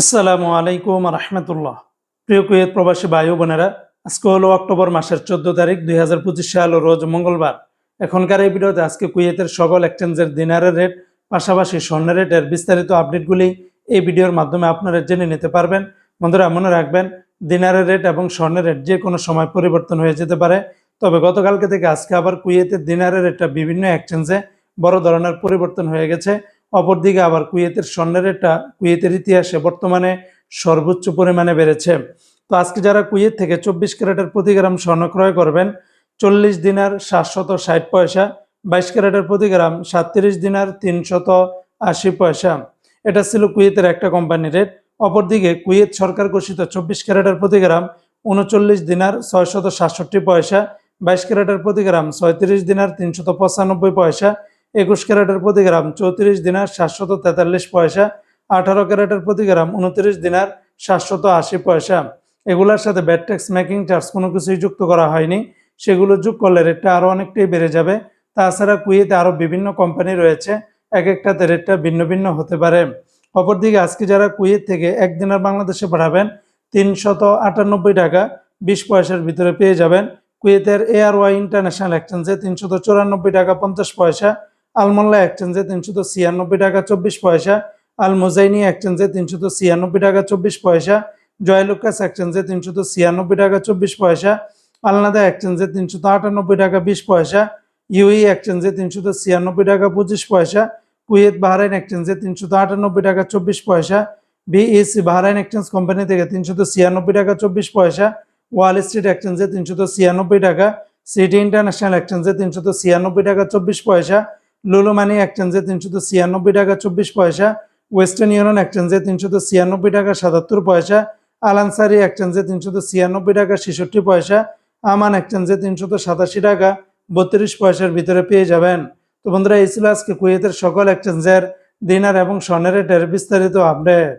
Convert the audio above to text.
আসসালামু আলাইকুম রহমতুল্লাহ প্রিয় কুয়েত প্রবাসী বায়ু বোনেরা, আজকে হলো অক্টোবর মাসের চোদ্দ তারিখ দুই হাজার পঁচিশ সাল রোজ মঙ্গলবার। এখনকার এই ভিডিওতে আজকে কুয়েতের সকল এক্সচেঞ্জের দিনারের রেট, পাশাপাশি স্বর্ণের রেটের বিস্তারিত আপডেটগুলি এই ভিডিওর মাধ্যমে আপনারা জেনে নিতে পারবেন। বন্ধুরা, মনে রাখবেন, দিনারের রেট এবং স্বর্ণের রেট যে কোনো সময় পরিবর্তন হয়ে যেতে পারে। তবে গতকালকে থেকে আজকে আবার কুয়েতের দিনারের রেটটা বিভিন্ন এক্সচেঞ্জে বড় ধরনের পরিবর্তন হয়ে গেছে। অপরদিকে আবার কুয়েতের স্বর্ণের রেটটা কুয়েতের ইতিহাসে বর্তমানে সর্বোচ্চ পরিমাণে বেড়েছে। তো আজকে যারা কুয়েত থেকে চব্বিশ ক্যারেটের প্রতি গ্রাম স্বর্ণ ক্রয় করবেন, চল্লিশ দিনার সাতশত ষাট পয়সা, বাইশ ক্যারেটের প্রতি গ্রাম সাতত্রিশ দিনার তিনশত আশি পয়সা। এটা ছিল কুয়েতের একটা কোম্পানি রেট। অপরদিকে কুয়েত সরকার ঘোষিত চব্বিশ ক্যারেটের প্রতি গ্রাম উনচল্লিশ দিনার ছয়শত সাতষট্টি পয়সা, বাইশ ক্যারেটের প্রতি গ্রাম ছয়ত্রিশ দিনার তিনশত পঁচানব্বই পয়সা একুশ ক্যারেটের প্রতি গ্রাম, চৌত্রিশ দিনার সাতশত তেতাল্লিশ পয়সা, আঠারো ক্যারেটের প্রতি গ্রাম, উনত্রিশ দিনার সাতশত আশি পয়সা। এগুলোর সাথে ব্যাট ট্যাক্স মেকিং চার্জ কোনো কিছুই যুক্ত করা হয়নি। সেগুলো যোগ করলে রেটটা আরও অনেকটাই বেড়ে যাবে। তাছাড়া কুয়েতে আরও বিভিন্ন কোম্পানি রয়েছে। এক একটাতে রেটটা ভিন্ন ভিন্ন হতে পারে। অপরদিকে আজকে যারা কুয়েত থেকে একদিনের বাংলাদেশে পাঠাবেন, তিনশত আটানব্বই টাকা বিশ পয়সার ভিতরে পেয়ে যাবেন। কুয়েতের এয়ার ওয়াই ইন্টারন্যাশনাল এক্সচেঞ্জে তিনশত চুরানব্বই টাকা পঞ্চাশ পয়সা আলমোল্লা এক্সচেঞ্জে তিনশত ছিয়ানব্বই টাকা চব্বিশ পয়সা আল মোজাইনি এক্সচেঞ্জে তিনশত ছিয়ানব্বই টাকা চব্বিশ পয়সা, জয়লুকাস এক্সচেঞ্জে তিনশত ছিয়ানব্বই টাকা চব্বিশ পয়সা, আলনাদা এক্সচেঞ্জে তিনশত আটানব্বই টাকা বিশ পয়সা, ইউই এক্সচেঞ্জে তিনশত ছিয়ানব্বই টাকা পঁচিশ পয়সা, কুয়েত বাহরাইন এক্সচেঞ্জে তিনশত আটানব্বই টাকা চব্বিশ পয়সা বিএসসি বাহরাইন এক্সচেঞ্জ কোম্পানি থেকে তিনশত ছিয়ানব্বই টাকা চব্বিশ পয়সা, ওয়াল স্ট্রিট এক্সচেঞ্জে তিনশত ছিয়ানব্বই টাকা, সিটি ইন্টারন্যাশনাল এক্সচেঞ্জে তিনশত ছিয়ানব্বই টাকা চব্বিশ পয়সা লুলু মানি এক্সচেঞ্জে তিনশত ছিয়ানব্বই টাকা চব্বিশ পয়সা ওয়েস্টার্ন ইউনিয়ন এক্সচেঞ্জে তিনশত ছিয়ানব্বই টাকা সাতাত্তর পয়সা আলানসারি এক্সচেঞ্জে তিনশত ছিয়ানব্বই টাকা ছেষট্টি পয়সা আমান এক্সচেঞ্জে তিনশত সাতাশি টাকা বত্রিশ পয়সার ভিতরে পেয়ে যাবেন। তো বন্ধুরা, এই ছিল আজকে কুয়েতের সকল এক্সচেঞ্জের দিনার এবং স্বর্ণের বিস্তারিত আপডেট